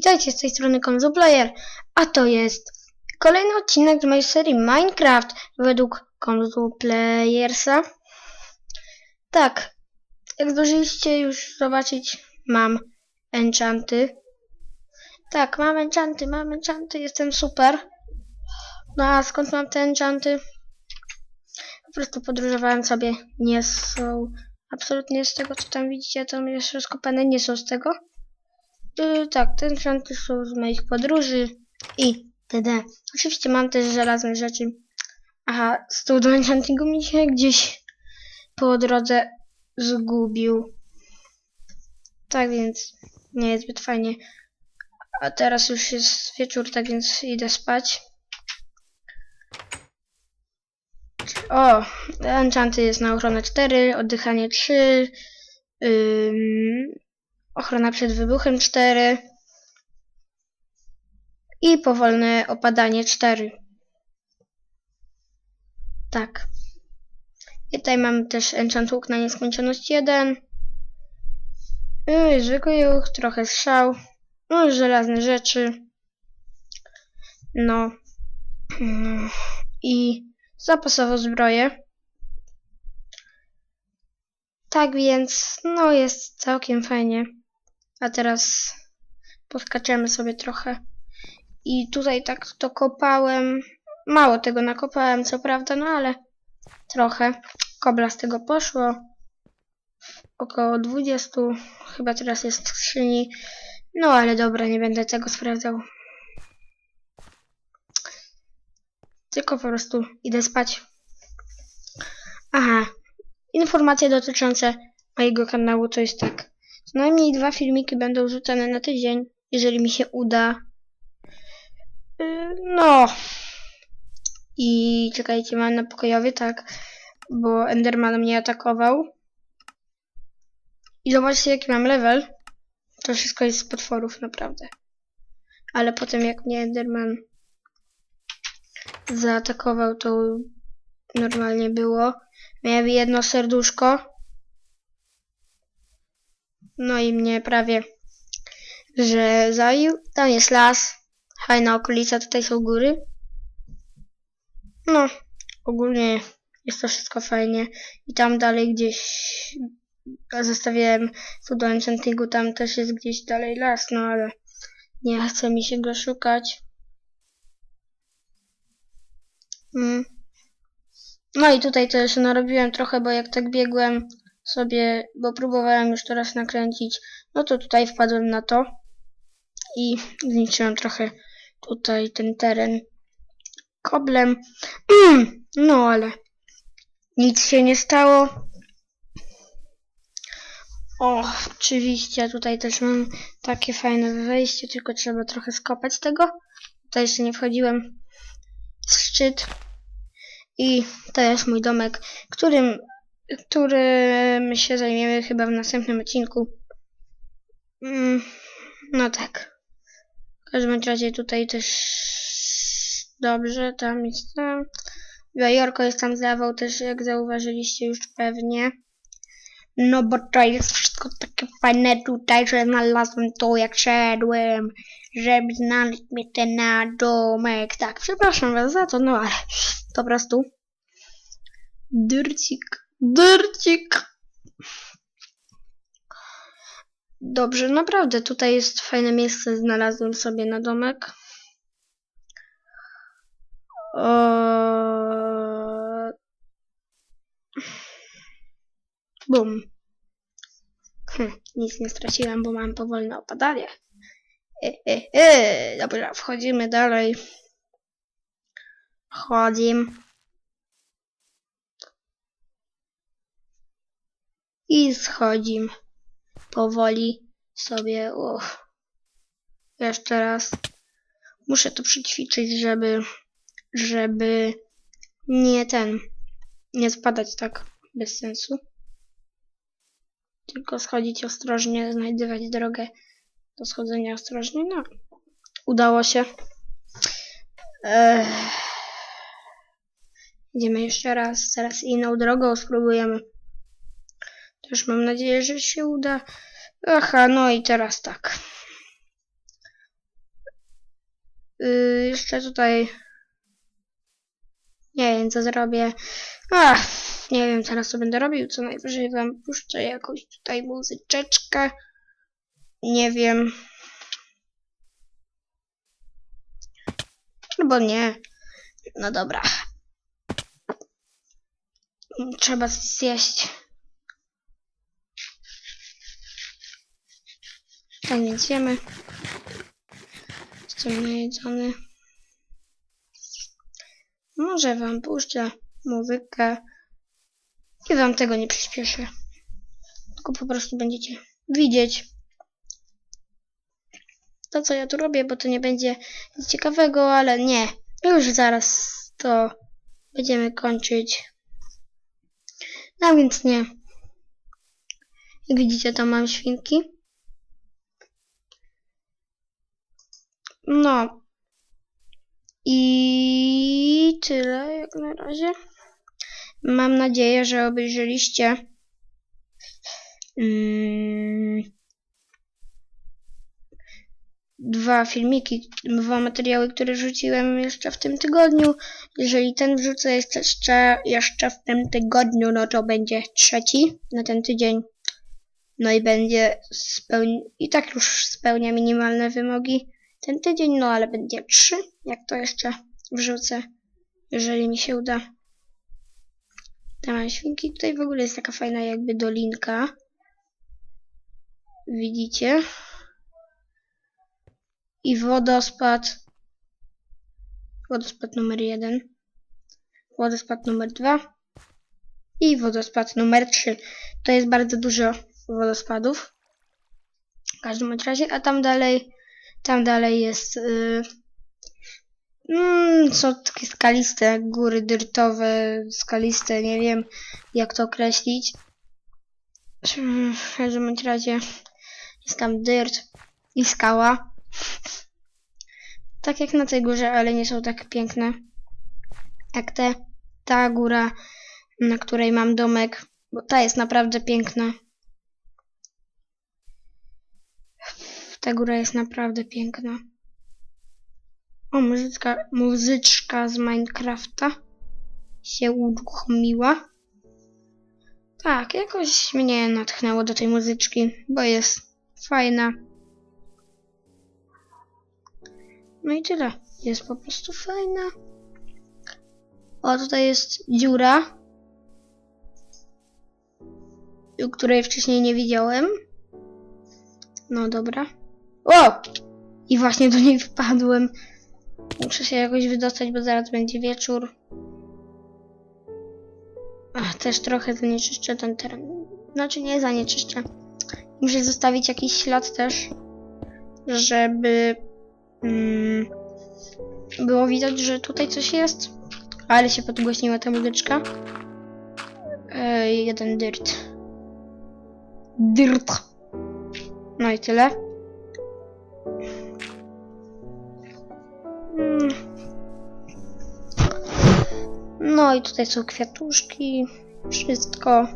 Witajcie z tej strony Konzoplayer, a to jest kolejny odcinek z mojej serii Minecraft według Konzoplayersa. Tak, jak zdążyliście już zobaczyć, mam enchanty. Tak, mam enchanty, mam enchanty, jestem super. No a skąd mam te enchanty? Po prostu podróżowałem sobie, nie są absolutnie z tego, co tam widzicie, to jest rozkopane, nie są z tego. Yy, tak, te enchanty są z moich podróży i td. Oczywiście mam też żelazne rzeczy. Aha, stół do enchantingu mi się gdzieś po drodze zgubił. Tak więc nie jest zbyt fajnie. A teraz już jest wieczór, tak więc idę spać. O, enchanty jest na ochronę 4, oddychanie 3, ym, ochrona przed wybuchem 4 i powolne opadanie 4. Tak. I tutaj mam też enchant łuk na nieskończoność 1. Yy, zwykły juch, trochę strzał. No, żelazne rzeczy. No. I zapasową zbroję. Tak więc, no jest całkiem fajnie. A teraz podskaczemy sobie trochę. I tutaj tak to kopałem. Mało tego nakopałem, co prawda, no ale trochę. Kobla z tego poszło. Około 20. Chyba teraz jest w skrzyni. No ale dobra, nie będę tego sprawdzał. Tylko po prostu idę spać. Aha. Informacje dotyczące mojego kanału to jest tak. Co najmniej dwa filmiki będą rzucane na tydzień, jeżeli mi się uda. Yy, No. I czekajcie, mam na pokojowy, tak. Bo Enderman mnie atakował. I zobaczcie, jaki mam level. To wszystko jest z potworów, naprawdę. Ale potem, jak mnie Enderman zaatakował, to normalnie było. Miałem jedno serduszko. No i mnie prawie, że zabił. Tam jest las. Fajna okolica, tutaj są góry. No, ogólnie jest to wszystko fajnie. I tam dalej gdzieś zostawiałem tu do enchantingu, tam też jest gdzieś dalej las, no ale nie chce mi się go szukać. Mm. No i tutaj też narobiłem trochę, bo jak tak biegłem sobie, bo próbowałem już to raz nakręcić, no to tutaj wpadłem na to i zniszczyłem trochę tutaj ten teren koblem. No ale nic się nie stało. O, oczywiście, tutaj też mam takie fajne wejście, tylko trzeba trochę skopać tego. Tutaj jeszcze nie wchodziłem. Szczyt. I to jest mój domek, którym, którym się zajmiemy chyba w następnym odcinku. Mm, no tak. W każdym razie tutaj też dobrze, tam jest tam. Bajorko jest tam zdawał też, jak zauważyliście już pewnie. No bo to jest wszystko takie fajne tutaj, że znalazłem to jak szedłem, żeby znaleźć mi ten na domek. Tak, przepraszam was za to, no ale po prostu dyrcik, dyrcik. Dobrze, naprawdę tutaj jest fajne miejsce, znalazłem sobie na domek. O... Bum. Hm, nic nie straciłem, bo mam powolne opadanie. E, e, e. Dobra, wchodzimy dalej. Wchodzimy. I schodzimy. Powoli sobie. Jeszcze raz. Muszę to przećwiczyć, żeby, żeby nie ten, nie spadać tak bez sensu tylko schodzić ostrożnie, znajdywać drogę do schodzenia ostrożnie. No, udało się. Ech. Idziemy jeszcze raz, teraz inną drogą spróbujemy. Też mam nadzieję, że się uda. Aha, no i teraz tak. Yy, jeszcze tutaj. Nie wiem, co zrobię. Ach, nie wiem, teraz co będę robił. Co najwyżej wam puszczę jakąś tutaj muzyczeczkę. Nie wiem. Albo nie. No dobra. Trzeba zjeść. Tak więc jemy. Jestem najedzony. Może wam puszczę muzykę. I wam tego nie przyspieszę. Tylko po prostu będziecie widzieć to, co ja tu robię, bo to nie będzie nic ciekawego, ale nie. Już zaraz to będziemy kończyć. No więc nie. Jak widzicie, to mam świnki. No. I tyle jak na razie. Mam nadzieję, że obejrzeliście mm, dwa filmiki, dwa materiały, które rzuciłem jeszcze w tym tygodniu. Jeżeli ten wrzucę jeszcze, jeszcze w tym tygodniu, no to będzie trzeci na ten tydzień. No i będzie spełni... i tak już spełnia minimalne wymogi ten tydzień, no ale będzie trzy, jak to jeszcze wrzucę, jeżeli mi się uda. Tam mam świnki. Tutaj w ogóle jest taka fajna jakby dolinka. Widzicie? I wodospad. Wodospad numer jeden. Wodospad numer dwa. I wodospad numer trzy. To jest bardzo dużo wodospadów. W każdym razie, a tam dalej, tam dalej jest, yy, mm, są takie skaliste góry dyrtowe, skaliste, nie wiem jak to określić. W każdym razie jest tam dyrt i skała. Tak jak na tej górze, ale nie są tak piękne jak te. Ta góra, na której mam domek, bo ta jest naprawdę piękna. Ta góra jest naprawdę piękna. O, muzyczka, muzyczka z Minecrafta się uruchomiła. Tak, jakoś mnie natchnęło do tej muzyczki, bo jest fajna. No i tyle. Jest po prostu fajna. O, tutaj jest dziura, której wcześniej nie widziałem. No dobra. O! I właśnie do niej wpadłem. Muszę się jakoś wydostać, bo zaraz będzie wieczór. Ach, też trochę zanieczyszczę ten teren. Znaczy nie zanieczyszczę. Muszę zostawić jakiś ślad też, żeby mm, było widać, że tutaj coś jest. Ale się podgłośniła ta muzyczka. E, jeden dyrt. Dyrt. No i tyle. I tutaj są kwiatuszki. Wszystko.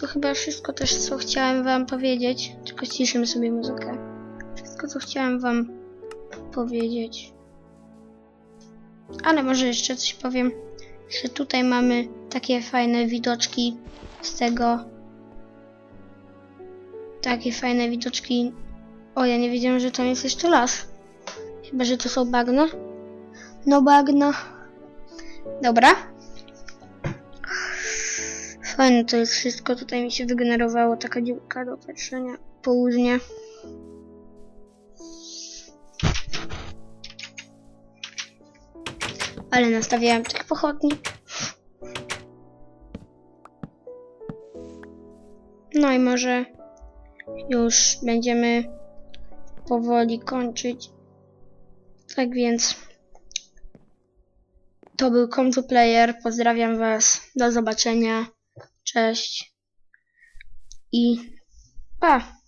To chyba wszystko też, co chciałem wam powiedzieć. Tylko ciszymy sobie muzykę. Wszystko, co chciałem wam powiedzieć. Ale może jeszcze coś powiem, że tutaj mamy takie fajne widoczki z tego. Takie fajne widoczki. O, ja nie wiedziałem, że tam jest jeszcze las. Chyba, że to są bagna. No bagna. Dobra. Fajne to jest wszystko. Tutaj mi się wygenerowało taka dziurka do patrzenia. Południe. Ale nastawiałem tych pochodni. No i może już będziemy powoli kończyć. Tak więc to był Komtu Player. Pozdrawiam Was. Do zobaczenia. Cześć. I pa.